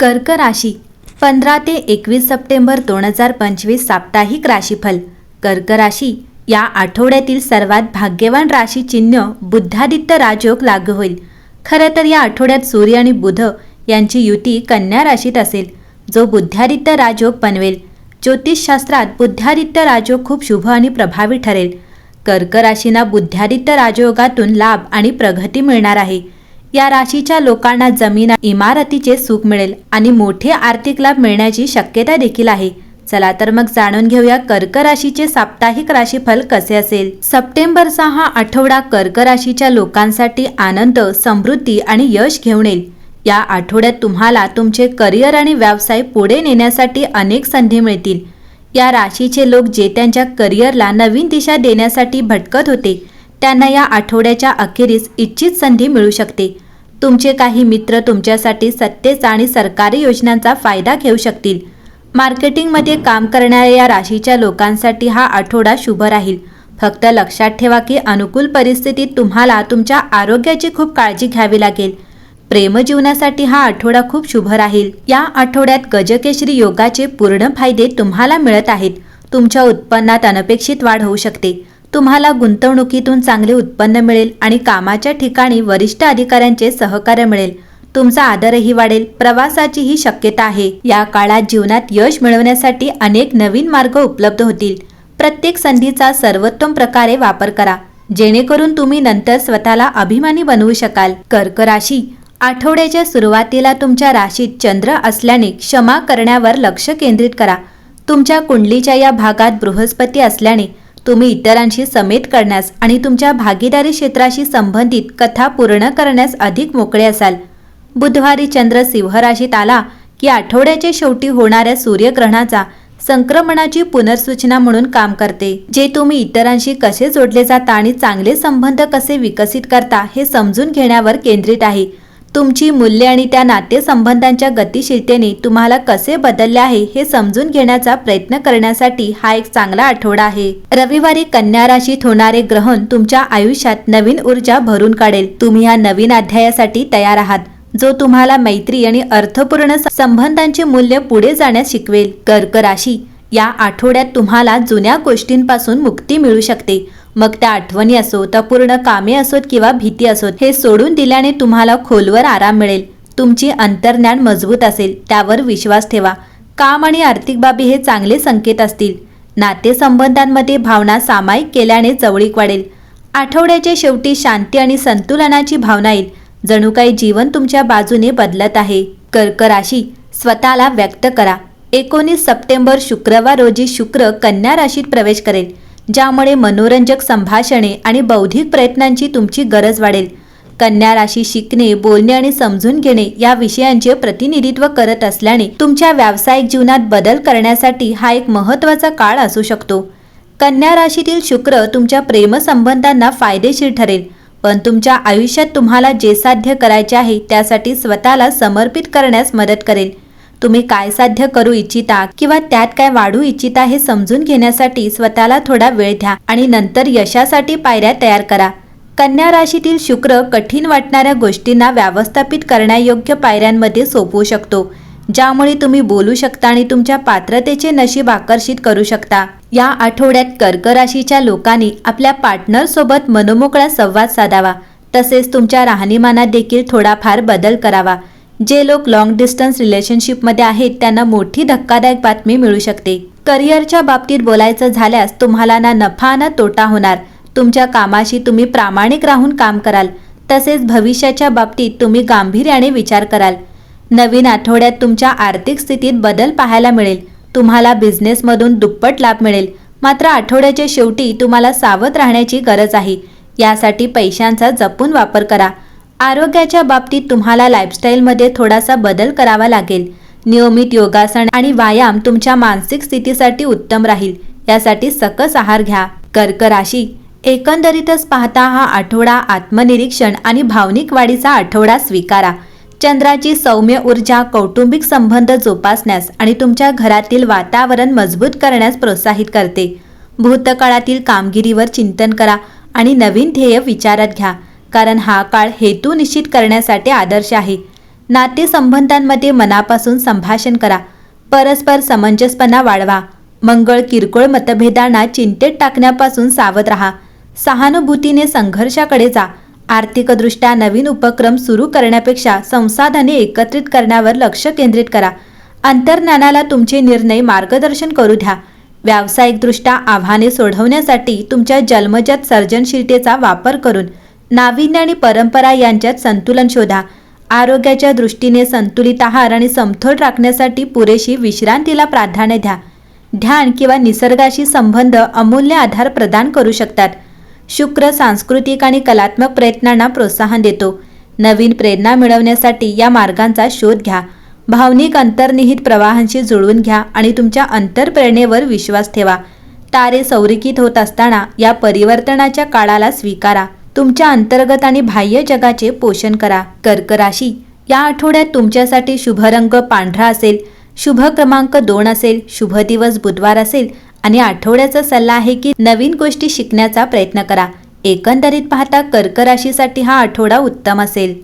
कर्क राशी पंधरा ते एकवीस सप्टेंबर दोन हजार पंचवीस साप्ताहिक राशीफल. कर्क राशी या आठवड्यातील सर्वात भाग्यवान राशी चिन्ह बुद्धादित्य राजयोग लागू होईल. खरं तर या आठवड्यात सूर्य आणि बुध यांची युती कन्या राशीत असेल जो बुद्धादित्य राजयोग बनवेल. ज्योतिषशास्त्रात बुद्धादित्य राजयोग खूप शुभ आणि प्रभावी ठरेल. कर्क राशींना बुद्धादित्य राजयोगातून लाभ आणि प्रगती मिळणार आहे. या राशीच्या लोकांना जमीन इमारतीचे सुख मिळेल आणि मोठे आर्थिक लाभ मिळण्याची शक्यता देखील आहे. चला तर मग जाणून घेऊया कर्क राशीचे साप्ताहिक राशीफल कसे असेल. सप्टेंबरचा हा आठवडा कर्क राशीच्या लोकांसाठी आनंद समृद्धी आणि यश घेऊन येईल. या आठवड्यात तुम्हाला तुमचे करिअर आणि व्यवसाय पुढे नेण्यासाठी अनेक संधी मिळतील. या राशीचे लोक जे त्यांच्या करिअरला नवीन दिशा देण्यासाठी भटकत होते त्यांना या आठवड्याच्या अखेरीस इच्छित संधी मिळू शकते. तुमचे काही मित्र तुमच्यासाठी सत्तेचा आणि सरकारी योजनांचा फायदा घेऊ शकतील. मार्केटिंगमध्ये काम करणाऱ्या या राशीच्या लोकांसाठी हा आठवडा शुभ राहील. फक्त लक्षात ठेवा की अनुकूल परिस्थितीत तुम्हाला तुमच्या आरोग्याची खूप काळजी घ्यावी लागेल. प्रेमजीवनासाठी हा आठवडा खूप शुभ राहील. या आठवड्यात गजकेश्री योगाचे पूर्ण फायदे तुम्हाला मिळत आहेत. तुमच्या उत्पन्नात अनपेक्षित वाढ होऊ शकते. तुम्हाला गुंतवणुकीतून चांगले उत्पन्न मिळेल आणि कामाच्या ठिकाणी वरिष्ठ अधिकाऱ्यांचे सहकार्य मिळेल. तुमचा आदरही वाढेल. प्रवासाचीही शक्यता आहे. या काळात जीवनात यश मिळवण्यासाठी अनेक नवीन मार्ग उपलब्ध होतील. प्रत्येक संधीचा सर्वोत्तम प्रकारे वापर करा. जेणेकरून तुम्ही नंतर स्वतःला अभिमानी बनवू शकाल. कर्क राशी. आठवड्याच्या सुरुवातीला तुमच्या राशीत चंद्र असल्याने क्षमा करण्यावर लक्ष केंद्रित करा. तुमच्या कुंडलीच्या या भागात बृहस्पती असल्याने तुम्ही इतरांशी समेत करण्यास आणि तुमच्या भागीदारी क्षेत्राशी संबंधित कथा पूर्ण करण्यास अधिक मोकळे असाल. बुधवारी चंद्र सिंहराशीत आला की आठवड्याच्या शेवटी होणाऱ्या सूर्यग्रहणाचा संक्रमणाची पुनर्सूचना म्हणून काम करते जे तुम्ही इतरांशी कसे जोडले जाता आणि चांगले संबंध कसे विकसित करता हे समजून घेण्यावर केंद्रित आहे. तुमची मूल्ये आणि त्या नातेसंबंधांच्या गतिशीलतेने तुम्हाला कसे बदलले आहे हे समजून घेण्याचा प्रयत्न करण्यासाठी हा एक चांगला आठवडा आहे. रविवारी कन्या राशीत होणारे ग्रहण तुमच्या आयुष्यात नवीन ऊर्जा भरून काढेल. तुम्ही या नवीन अध्यायासाठी तयार आहात जो तुम्हाला मैत्री आणि अर्थपूर्ण संबंधांचे मूल्य पुढे जाण्यास शिकवेल. कर्क राशी या आठवड्यात तुम्हाला जुन्या गोष्टींपासून मुक्ती मिळू शकते. मग त्या आठवणी असोत अपूर्ण कामे असोत किंवा भीती असोत हे सोडून दिल्याने तुम्हाला खोलवर आराम मिळेल. तुमची अंतर्ज्ञान मजबूत असेल त्यावर विश्वास ठेवा. काम आणि आर्थिक बाबी हे चांगले संकेत असतील. नातेसंबंधांमध्ये भावना सामायिक केल्याने जवळीक वाढेल. आठवड्याच्या शेवटी शांती आणि संतुलनाची भावना येईल. जणू काही जीवन तुमच्या बाजूने बदलत आहे. कर्क राशी स्वतःला व्यक्त करा. एकोणीस सप्टेंबर शुक्रवार रोजी शुक्र कन्या राशीत प्रवेश करेल. ज्यामुळे मनोरंजक संभाषणे आणि बौद्धिक प्रयत्नांची तुमची गरज वाढेल. कन्या राशी शिकणे बोलणे आणि समजून घेणे या विषयांचे प्रतिनिधित्व करत असल्याने तुमच्या व्यावसायिक जीवनात बदल करण्यासाठी हा एक महत्त्वाचा काळ असू शकतो. कन्या राशीतील शुक्र तुमच्या प्रेमसंबंधांना फायदेशीर ठरेल पण तुमच्या आयुष्यात तुम्हाला जे साध्य करायचे आहे त्यासाठी स्वतःला समर्पित करण्यास मदत करेल. तुम्ही काय साध्य करू इच्छिता किंवा त्यात काय वाढू इच्छिता हे समजून घेण्यासाठी स्वतःला थोडा वेळ द्या आणि नंतर यशासाठी पायऱ्या तयार करा. कन्या राशीतील शुक्र कठीण वाटणाऱ्या गोष्टींना व्यवस्थापित करण्यायोग्य पायऱ्यांमध्ये सोपवू शकतो ज्यामुळे तुम्ही बोलू शकता आणि तुमच्या पात्रतेचे नशीब आकर्षित करू शकता. या आठवड्यात कर्क राशीच्या लोकांनी आपल्या पार्टनर सोबत मनोमोकळा संवाद साधावा तसेच तुमच्या राहणीमानात देखील थोडाफार बदल करावा. जे लोक लॉंग डिस्टन्स रिलेशनशिपमध्ये आहेत त्यांना मोठी धक्कादायक बातमी मिळू शकते. करिअरच्या बाबतीत बोलायचं झाल्यास तुम्हाला ना नफा ना तोटा होणार. तुमच्या कामाशी तुम्ही प्रामाणिक राहून काम कराल. तसेच भविष्याच्या बाबतीत तुम्ही गांभीर्याने विचार कराल. नवीन आठवड्यात तुमच्या आर्थिक स्थितीत बदल पाहायला मिळेल. तुम्हाला बिझनेसमधून दुप्पट लाभ मिळेल. मात्र आठवड्याच्या शेवटी तुम्हाला सावध राहण्याची गरज आहे. यासाठी पैशांचा जपून वापर करा. आरोग्याच्या बाबतीत तुम्हाला लाईफस्टाईलमध्ये थोडासा बदल करावा लागेल. नियमित योगासन आणि व्यायाम तुमच्या मानसिक स्थितीसाठी उत्तम राहील. यासाठी सकस आहार घ्या. कर्क राशी. एकंदरीतच पाहता हा आठवडा आत्मनिरीक्षण आणि भावनिक वाढीचा आठवडा स्वीकारा. चंद्राची सौम्य ऊर्जा कौटुंबिक संबंध जोपासण्यास आणि तुमच्या घरातील वातावरण मजबूत करण्यास प्रोत्साहित करते. भूतकाळातील कामगिरीवर चिंतन करा आणि नवीन ध्येय विचारात घ्या. कारण हा काळ हेतू निश्चित करण्यासाठी आदर्श आहे. नातेसंबंधांमध्ये मनापासून संभाषण करा. परस्पर समंजसपणा वाढवा. मंगळ किरकोळ मतभेदांना चिंतेत टाकण्यापासून सावध राहा. सहानुभूतीने संघर्षाकडे जा. आर्थिकदृष्ट्या नवीन उपक्रम सुरू करण्यापेक्षा संसाधने एकत्रित करण्यावर लक्ष केंद्रित करा. अंतर्ज्ञानाला तुमचे निर्णय मार्गदर्शन करू द्या. व्यावसायिकदृष्ट्या आव्हाने सोडवण्यासाठी तुमच्या जन्मजात सर्जनशीलतेचा वापर करून नाविन्य आणि परंपरा यांच्यात संतुलन शोधा. आरोग्याच्या दृष्टीने संतुलित आहार आणि समतोल राखण्यासाठी पुरेशी विश्रांतीला प्राधान्य द्या. ध्यान किंवा निसर्गाशी संबंध अमूल्य आधार प्रदान करू शकतात. शुक्र सांस्कृतिक आणि कलात्मक प्रयत्नांना प्रोत्साहन देतो. नवीन प्रेरणा मिळवण्यासाठी या मार्गांचा शोध घ्या. भावनिक अंतर्निहित प्रवाहांशी जुळवून घ्या आणि तुमच्या अंतरप्रेरणेवर विश्वास ठेवा. तारे संरेखित होत असताना या परिवर्तनाच्या काळाला स्वीकारा. तुमच्या अंतर्गत आणि बाह्य जगाचे पोषण करा. कर्क राशी. या आठवड्यात तुमच्यासाठी शुभ रंग पांढरा असेल शुभ क्रमांक दोन असेल शुभ दिवस बुधवार असेल आणि आठवड्याचा सल्ला आहे की नवीन गोष्टी शिकण्याचा प्रयत्न करा. एकंदरीत पाहता कर्क राशीसाठी हा आठवडा उत्तम असेल.